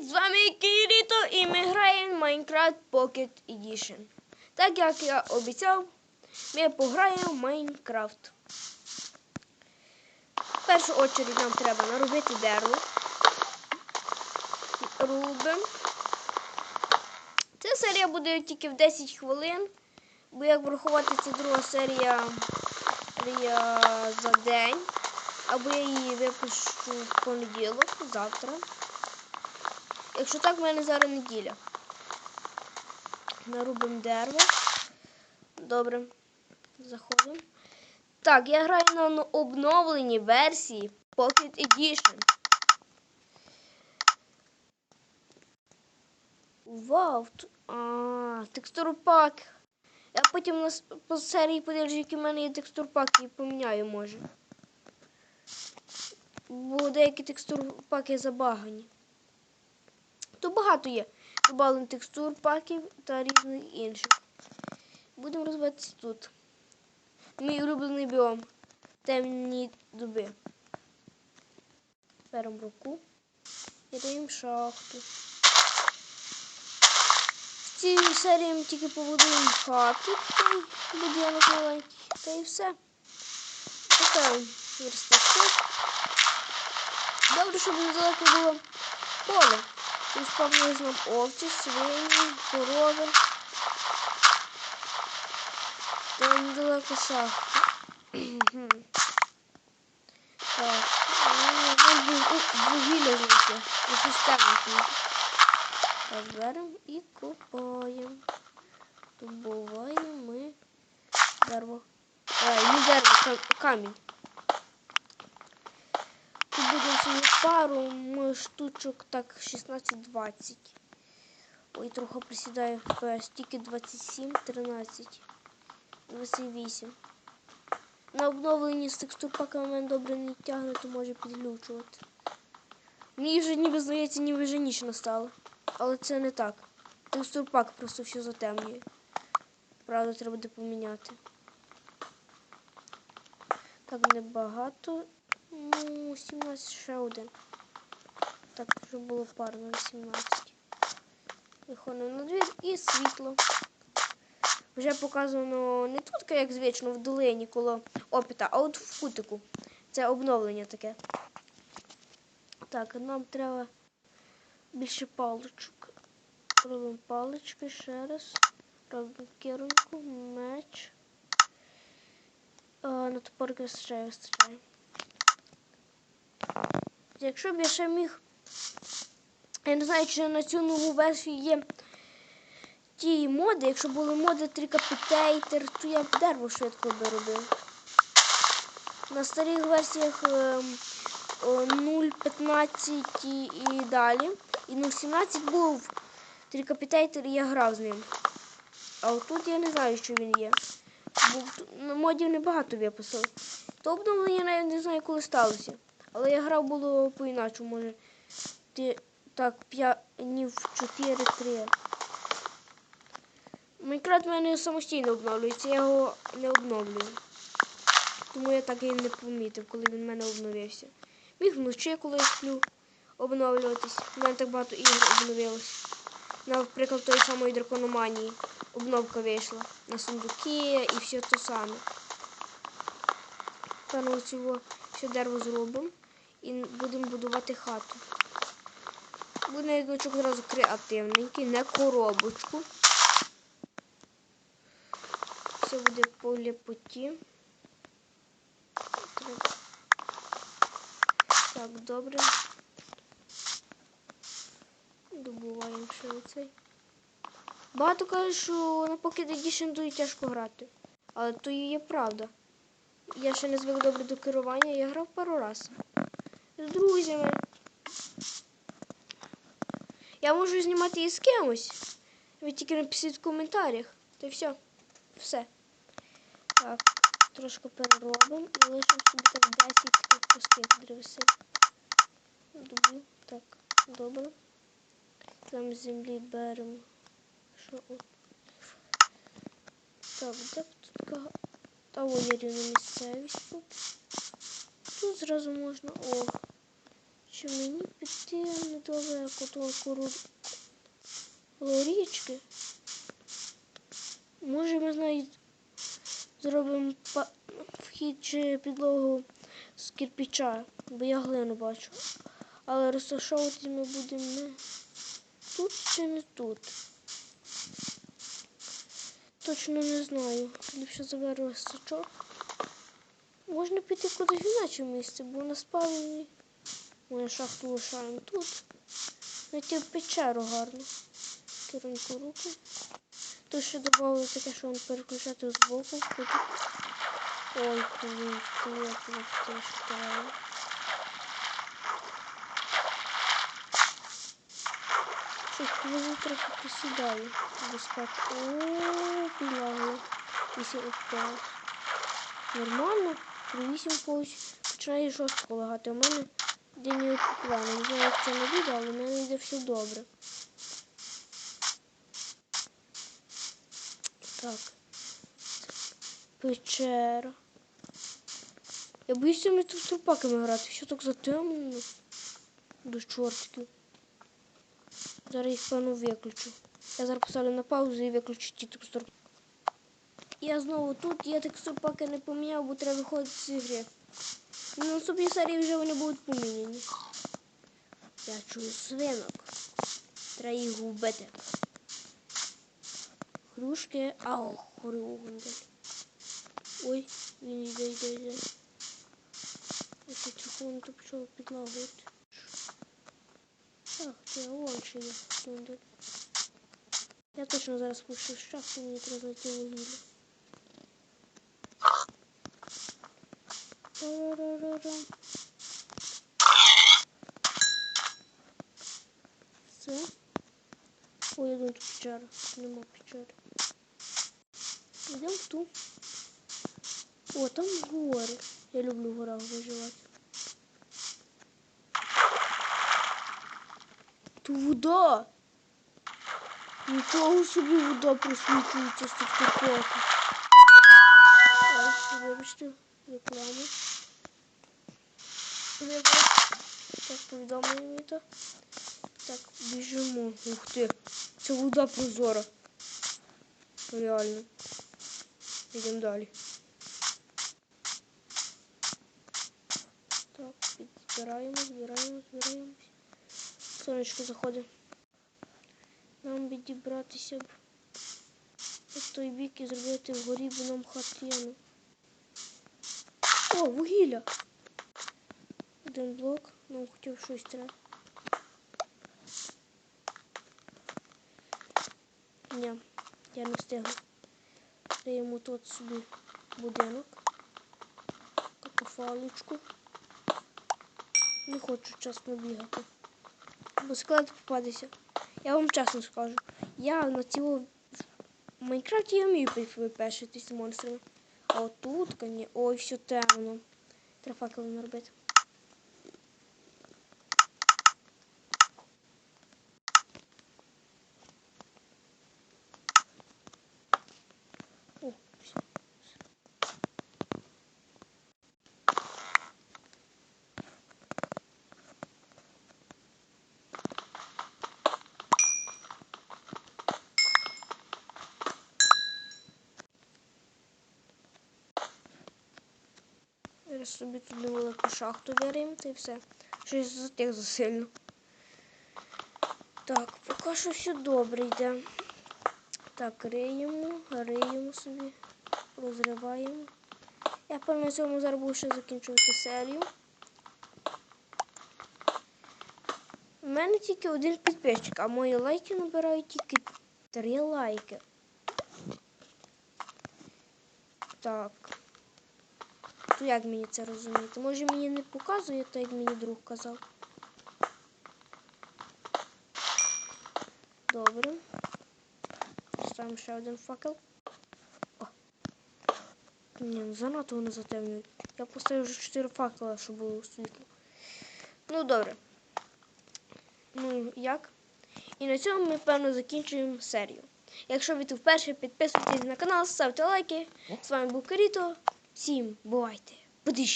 Привіт! З вами Кіріто і ми граємо Minecraft Pocket Edition. Так як я обіцяв, ми пограємо в Майнкрафт. В першу очередь нам треба наробити дерево. Рубимо. Ця серія буде тільки в 10 хвилин, бо як врахувати це друга серія за день. Або я її випущу в понеділок, завтра. Якщо так, в мене зараз неділя. Нарубимо дерево. Добре. Заходимо. Так, я граю на обновленій версії Pocket Edition. Вау! Текстурпак. Я потім по серії подивлюсь, які в мене є текстурпаки і поміняю, може. Бо деякі текстурпаки забагані. То багато є. Добавлено текстур, паків та різних інших. Будемо розвиватися тут. Мій улюблений біом. Темні дуби. Беремо руку і даємо шахту. В цій серії ми тільки побудуємо хату, будинок маленький, та і все. Поставимо верстачок. Добре, щоб недалеко було поле. Тут спавнились нам овці, свині, корови. Та недалеко шахта. так. ну, Нам був у, вугілля знайти. І систему Так, беремо і копаємо. Добуваємо ми дерево. Ай, не дерево, кам- камінь. Тут пару штучок, так, 16-20. Ой, трохи присідаю FPS. Тільки 27, 13, 28. На обновленні з текстурпаками мене добре не тягне, то може підглючувати. Мені вже ніби здається, ніби вже ніч настала. Але це не так. Текстурпак просто все затемнює. Правда, треба буде поміняти. Так, небагато. Ну, 17 ще один. Так, вже було парно 18. Виходимо на двір і світло. Вже показано не тут, як звично, в долині коло опіта, а от в кутику. Це обновлення таке. Так, нам треба більше паличок. Робимо палички ще раз. Робимо кіроньку, меч. А, на топорки ще вистачає. Якщо б я ще міг. Я не знаю, чи на цю нову версію є ті моди. Якщо були моди Трикапітейтер, то я б дерево швидко би робив. На старих версіях ем, 0.15 і, і далі. І 0.17 був Трикапітейтер і я грав з ним. А отут я не знаю, що він є. Бо на модів небагато виписали. То обновлення навіть не знаю, коли сталося. Але я грав було по-іначе, може. Ти так, 5 днів 4-3. Майнкрафт в мене самостійно обновлюється, я його не обновлюю. Тому я так і не помітив, коли він в мене обновився. Міг вночі, коли я сплю, обновлюватись. У мене так багато ігор обновилось. Наприклад, тої самої дракономанії. Обновка вийшла. На сундуки і все те саме. Та на цього все дерево зробимо і будемо будувати хату. Буде язичок одразу креативненький, не коробочку. Все буде по ліпоті. Так, добре. Добуваємо ще оцей. Багато кажуть, що на Pocket Edition дуже тяжко грати. Але то і є правда. Я ще не звик добре до керування, я грав пару раз. З друзями. Я можу знімати і з кимось. Ви тільки напишіть в коментарях. Та все. Все. Так, трошки переробимо і лишимо собі так 10 таких плоских древесин. Дублю. Так, добре. Там з землі беремо. Що? от. Так, де б тут. Та ой, рівна місцевість. Тут зразу можна. О. Чи мені піти недалеко до річки? Може ми знаю, зробимо вхід чи підлогу з кирпича, бо я глину бачу. Але розташовувати ми будемо не тут чи не тут. Точно не знаю. Ліпше заберу сачок. Можна піти кудись в інакше місце, бо на спаленні. Ми шахту лишаємо тут. Знайти в печеру гарно. Керунку руку. Тут ще додали таке, що він переключати з боку. Ой, блін, тут я штаю. Щось трохи посідали. Безпеки. О, підлагали. Вісім впав. Нормально. При вісім починає жорстко лагати. У мене день плану. Не знаю, як це не буде, але в мене йде все добре. Так. Печера. Я боюся ми тут з трупаками грати. Що так затемнено? До чортиків. Зараз їх певно виключу. Я зараз поставлю на паузу і виключу ті текстур. Я знову тут, я текстур поки не поміняв, бо треба виходити з ігри. Наступній серії вже вони будуть поміняні. Я чую свинок. Треба їх вбити. Хрюшки, ау, хрюгундель. Ой, він йде, йде, йде. Ось цю то почав підлагувати. Ах, це вон ще є. Я точно зараз спущу з шахти, мені треба знайти вугілля. Все. Ой, я думаю, тут печера. Нема печери. Йдемо в ту. О, там гори. Я люблю в горах виживати. Ту вода. Нічого собі вода просвітлюється з. Ой, вибачте, рекламу. Вибач. Так, повідомлення то. Так, біжимо. Ух ти. Це вода прозора. Реально. Йдемо далі. Так, підзбираємо, збираємо, збираємось. Сонечко заходить. Нам би дібратися б в той бік і зробити вгорі б нам хатину. О, вугілля! Один блок, нам хотів треба. Ні, я не встигну. Даємо тут собі будинок. Катафалочку. Не хочу чесно бігати. Бо склад попадеться. Я вам чесно скажу. Я на цілу в Майнкрафті я вмію випешитись з монстрами. А отут, коні, ой, все темно. Треба факели наробити. Зараз собі тут невелику шахту виримо та і все. Щось затих засильно. Так, поки що все добре йде. Так, риємо, риємо собі, розриваємо. Я певно на цьому зараз буду ще закінчувати серію. У мене тільки один підписчик, а мої лайки набирають тільки три лайки. Так. То як мені це розуміти? Може мені не показує, так як мені друг казав. Добре. Ставимо ще один факел. О. Ні, ну занадто вони затемнюють. Я поставив вже 4 факела, щоб було світло. Ну добре. Ну як? І на цьому ми, певно, закінчуємо серію. Якщо ви тут вперше, підписуйтесь на канал, ставте лайки. З вами був Каріто. Всім бувайте! Подивіться.